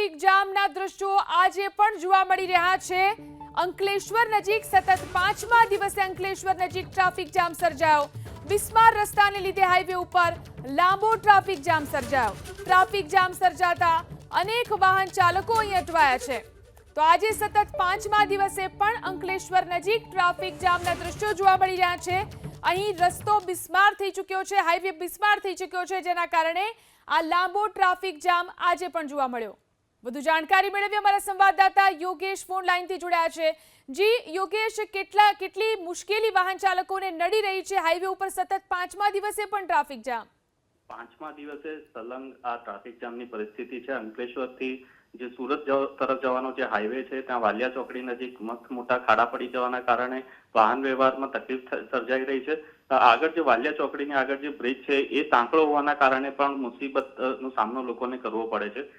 Traffic જામના દ્રશ્યો આજે પણ જોવા મળી રહ્યા છે. અંકલેશ્વર નજીક સતત પાંચમા દિવસે અંકલેશ્વર નજીક ટ્રાફિક જામ સર્જાયો. બિસ્માર રસ્તાને લીધે હાઈવે ઉપર લાંબો ટ્રાફિક જામ સર્જાયો. ટ્રાફિક જામ સર્જાતા અનેક વાહન ચાલકો અહીં અટવાયા છે. તો આજે સતત પાંચમા દિવસે પણ અંકલેશ્વર નજીક ટ્રાફિક જામના દ્રશ્યો જોવા મળી રહ્યા છે. અહીં રસ્તો બિસ્માર થઈ ચૂક્યો છે, હાઈવે બિસ્માર થઈ ચૂક્યો છે, જેના કારણે આ લાંબો ટ્રાફિક જામ આજે પણ જોવા મળ્યો. વધુ જાણકારી મેળવી અમારા સંવાદદાતા યોગેશ ફોન લાઈનથી જોડાયા છે. જી, યોગેશ, કેટલા, કેટલી મુશ્કેલી વાહન ચાલકોને નડી રહી છે? હાઈવે ઉપર સતત પાંચમા દિવસે પણ ટ્રાફિક જામ. પાંચમા દિવસે સલંગ આ ટ્રાફિક જામની પરિસ્થિતિ છે. અંકલેશ્વરથી જે સુરત તરફ જવાનો જે હાઈવે છે, ત્યાં વાલિયા ચોકડી નજીક મસ્ત મોટા ખાડા પડી જવાના કારણે વાહન વ્યવહારમાં તકલીફ સર્જાઈ રહી છે. આગળ જે વાલિયા ચોકડીની આગળ જે બ્રિજ છે, એ સાંકળો હોવાના કારણે પણ મુસીબત નો સામનો લોકોને કરવો પડે છે.